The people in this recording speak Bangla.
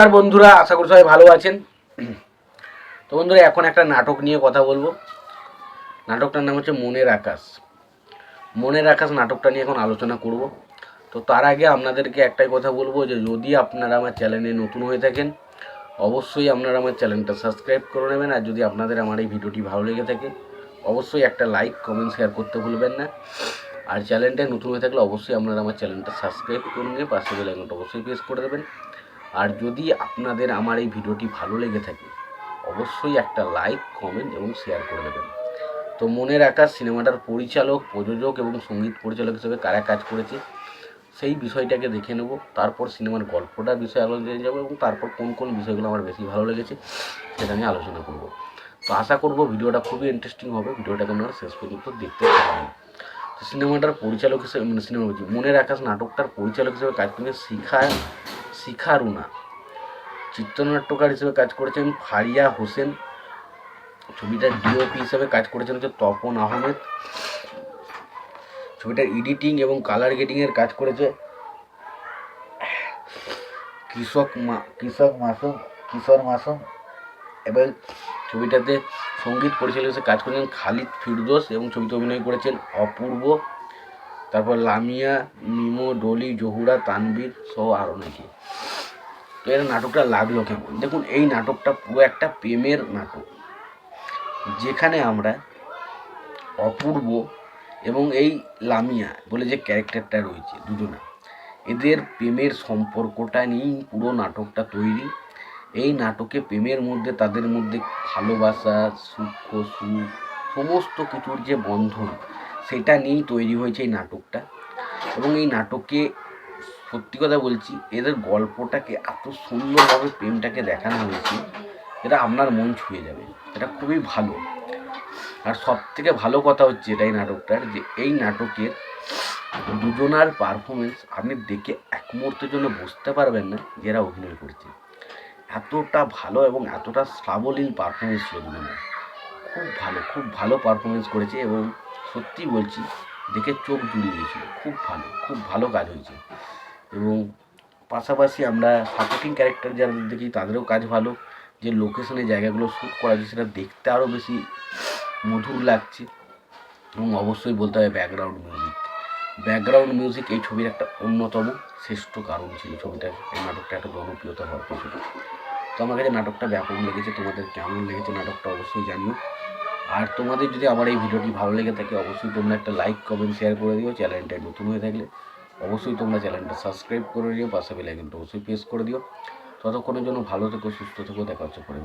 আর বন্ধুরা, আশা করি সবাই ভালো আছেন। তো বন্ধুরা, এখন একটা নাটক নিয়ে কথা বলব। নাটকটার নাম হচ্ছে মনের আকাশ। মনের আকাশ নাটকটা নিয়ে এখন আলোচনা করব। তো তার আগে আপনাদেরকে একটাই কথা বলব যে, যদি আপনারা আমার চ্যানেলে নতুন হয়ে থাকেন, অবশ্যই আপনারা আমার চ্যানেলটা সাবস্ক্রাইব করে নেবেন। আর যদি আপনাদের আমার এই ভিডিওটি ভালো লেগে থাকে, অবশ্যই একটা লাইক, কমেন্ট, শেয়ার করতে ভুলবেন না। আর চ্যানেলটা নতুন হয়ে থাকলে অবশ্যই আপনারা আমার চ্যানেলটা সাবস্ক্রাইব করে নিয়ে পাশে বেল আইকনটা অবশ্যই প্রেস করে দেবেন। আর যদি আপনাদের আমার এই ভিডিওটি ভালো লেগে থাকে, অবশ্যই একটা লাইক, কমেন্ট এবং শেয়ার করে দেবেন। তো মনের আকাশ সিনেমাটার পরিচালক, প্রযোজক এবং সংগীত পরিচালক হিসেবে কারা কাজ করেছে, সেই বিষয়টাকে দেখে নেব। তারপর সিনেমার গল্পটার বিষয়ে আলোচনা যাব এবং তারপর কোন কোন বিষয়গুলো আমার বেশি ভালো লেগেছে সেটা নিয়ে আলোচনা করব। তো আশা করব ভিডিওটা খুবই ইন্টারেস্টিং হবে। ভিডিওটাকে আপনারা শেষ পর্যন্ত দেখতে পাবেন সিনেমাটার পরিচালক হিসেবে মানে সিনেমা বলছি মনের আকাশ নাটকটার পরিচালক হিসেবে কাজ করেছেন শিখা শিখা রুনা চিত্রনাট্যকার হিসেবে কাজ করেছেন ফারিয়া হোসেন। ছবিটার ডিওপি হিসেবে কাজ করেছেন হচ্ছে তপন আহমেদ। ছবিটার এডিটিং এবং কালার গ্রেডিংয়ের কাজ করেছে কৃষক মা, কৃষক মাসুম, কিশোর মাসুম। এবং ছবিটাতে সংগীত পরিচালক হিসেবে কাজ করেছেন খালিদ ফিরদোস এবং ছবিতে অভিনয় করেছেন অপূর্ব তারপর লামিয়া, মিমো, ডলি, জহুরা, তানবীর সহ আরও অনেকে তো এর নাটকটা লাগল কেমন? দেখুন, এই নাটকটা পুরো একটা প্রেমের নাটক। যেখানে আমরা অপূর্ব এবং এই লামিয়া বলে যে ক্যারেক্টারটা রয়েছে দুজনা, এদের প্রেমের সম্পর্কটা নিয়েই পুরো নাটকটা তৈরি। এই নাটকে প্রেমের মধ্যে, তাদের মধ্যে ভালোবাসা, সুখ সুখ, সমস্ত কিছুর যে বন্ধন সেটা নিয়েই তৈরি হয়েছে এই নাটকটা। এবং এই নাটকে সত্যি কথা বলছি, এদের গল্পটাকে এত সুন্দরভাবে প্রেমটাকে দেখানো হয়েছে এটা আপনার মন ছুঁয়ে যাবে। এটা খুবই ভালো। আর সব থেকে ভালো কথা হচ্ছে এটাই নাটকটার যে এই নাটকের দুজনার পারফরমেন্স আপনি দেখে এক মুহূর্তের জন্য বুঝতে পারবেন না যে এরা অভিনয় করছে। এতটা ভালো এবং এতটা সাবলীল পারফরমেন্স ছিল দুজনের। খুব ভালো খুব ভালো পারফরমেন্স করেছে এবং সত্যি বলছি, দেখে চোখ জুড়িয়ে দিয়েছিল খুব ভালো খুব ভালো কাজ হয়েছে। এবং পাশাপাশি আমরা সাপোর্টিং ক্যারেক্টার যারা দেখি, তাদেরও কাজ ভালো। যে লোকেশনে জায়গাগুলো শ্যুট করা হয়েছে সেটা দেখতে আরও বেশি মধুর লাগছে। এবং অবশ্যই বলতে হবে ব্যাকগ্রাউন্ড মিউজিক ব্যাকগ্রাউন্ড মিউজিক এই ছবির একটা অন্যতম শ্রেষ্ঠ কারণ ছিল ছবিটা। এই নাটকটা একটা জনপ্রিয়তা হওয়ার পেছনে। তো আমার কাছে নাটকটা ব্যাপক লেগেছে। তোমাদের কেমন লেগেছে নাটকটা অবশ্যই জানিও। আর তোমাদের যদি আমার এই ভিডিওটি ভালো লেগে থাকে, অবশ্যই তোমরা একটা লাইক কমেন্ট শেয়ার করে দিও, চ্যানেলটা নতুন হয়ে থাকলে অবশ্যই তোমরা চ্যানেলটা সাবস্ক্রাইব করে দিও, পাশে বেলাইকনটা অবশ্যই প্রেস করে দিও। ততক্ষণের জন্য ভালো থেকো, সুস্থ থেকো, দেখা হচ্ছে পরে